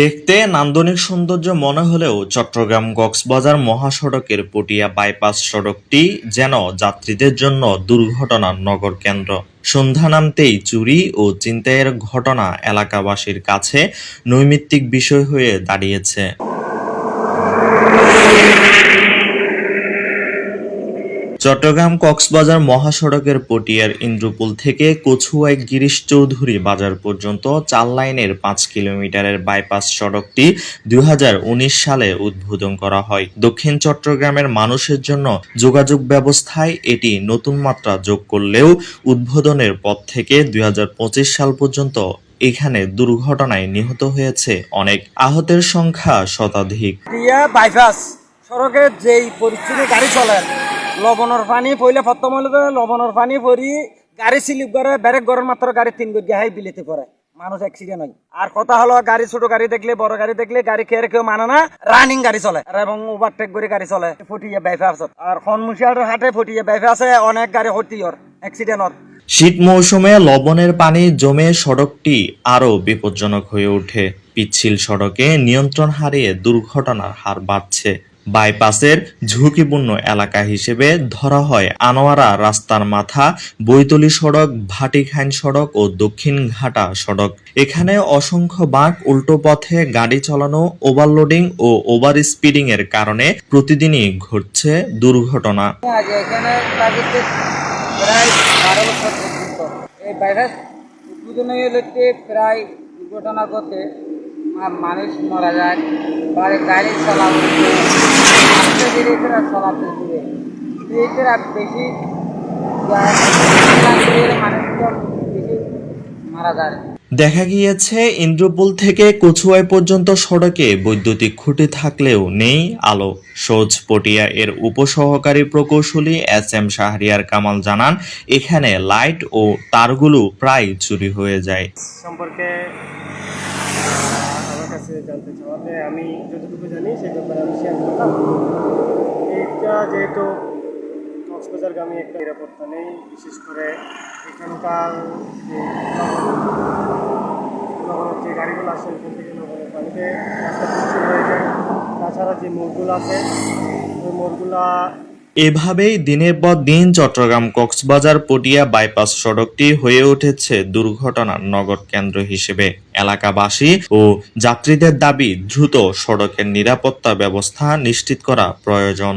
দেখতে নান্দনিক সৌন্দর্য মনে হলেও চট্টগ্রাম কক্সবাজার মহাসড়কের পটিয়া বাইপাস সড়কটি যেন যাত্রীদের জন্য দুর্ঘটনার নগর কেন্দ্র। সন্ধ্যা নামতেই চুরি ও চিন্তায়ের ঘটনা এলাকাবাসীর কাছে নৈমিত্তিক বিষয় হয়ে দাঁড়িয়েছে। চট্টগ্রাম কক্সবাজার মহাসড়কের পটিয়ার ইন্দ্রপুল থেকে কছুয়ায় গিরিশ চৌধুরী বাজার পর্যন্ত চার লাইনের পাঁচ কিলোমিটারের বাইপাস সড়কটি দু হাজার উনিশ সালে উদ্বোধন করা হয়। দক্ষিণ চট্টগ্রামের মানুষের জন্য যোগাযোগ ব্যবস্থায় এটি নতুন মাত্রা যোগ করলেও উদ্বোধনের পর থেকে দুই হাজার পঁচিশ সাল পর্যন্ত এখানে দুর্ঘটনায় নিহত হয়েছে অনেক। আহতের সংখ্যা শতাধিক। বাইপাস সড়কে যেই পরিস্থিতি গাড়ি চলে লবণের পানি প্রথম হইলে তো লবণের পানি পরি গাড়ি স্লিপ করে ব্যারেক গড়ের মাত্র গাড়ি তিন গিয়ে হাই বিলেতে পড়ে মানুষ অ্যাক্সিডেন্ট হয়। আর কথা হলো, গাড়ি, ছোট গাড়ি দেখলে, বড় গাড়ি দেখলে, গাড়ি খেয়ে কেউ মানে না রানিং গাড়ি চলে। এবং ওভারটেক করে গাড়ি চলে, ফটিয়ে বাইপাস আর খনমুশিয়ার হাটে ফটিয়ে আছে, অনেক গাড়ি হতি ওর অ্যাক্সিডেন্ট শীত মৌসুমে লবণের পানি জমে সড়কটি আরও বিপজ্জনক হয়ে ওঠে। পিচ্ছিল সড়কে নিয়ন্ত্রণ হারিয়ে দুর্ঘটনার হার বাড়ছে। বাইপাসের ঝুঁকিপূর্ণ এলাকা হিসেবে ধরা হয় আনোয়ারা রাস্তার মাথা, বৈতলি সড়ক, ভাটিখাইন সড়ক ও দক্ষিণ ঘাটা সড়ক। এখানে অসংখ্য বাঁক উল্টো পথে গাড়ি চালানো, ওভারলোডিং ও ওভার স্পিডিং এর কারণে প্রতিদিনই ঘটছে দুর্ঘটনা। প্রায় ঘটে মানুষ মারা যায় গাড়ি চালানো। বেশি মানুষজন বেশি মারা যায়। দেখা গিয়েছে ইন্দ্রপুল থেকে কচুয়াই পর্যন্ত সড়কে বৈদ্যুতিক খুঁটি থাকলেও নেই আলো। সৌজ পটিয়া এর উপসহকারী প্রকৌশলী এস এম শাহরিয়ার কামাল জানান এখানে লাইট ও তারগুলো প্রায় চুরি হয়ে যায়। সম্পর্কে আমার কাছে জানতে চাওয়াতে আমি যতটুকু জানি সেই ব্যাপারে আমি শেয়ার করলাম। যেহেতু কক্সবাজারগামী একটা নিরাপত্তা নেই, বিশেষ করে এখানকার যে যে গাড়িগুলো আসে ওইখান থেকে লবণের পানিতে রাস্তা তাছাড়া যে মোড়গুলো আছে, ওই মোড়গুলা এভাবেই দিনের পর দিন চট্টগ্রাম কক্সবাজার পটিয়া বাইপাস সড়কটি হয়ে উঠেছে দুর্ঘটনার নগর কেন্দ্র হিসেবে। এলাকাবাসী ও যাত্রীদের দাবি, দ্রুত সড়কের নিরাপত্তা ব্যবস্থা নিশ্চিত করা প্রয়োজন।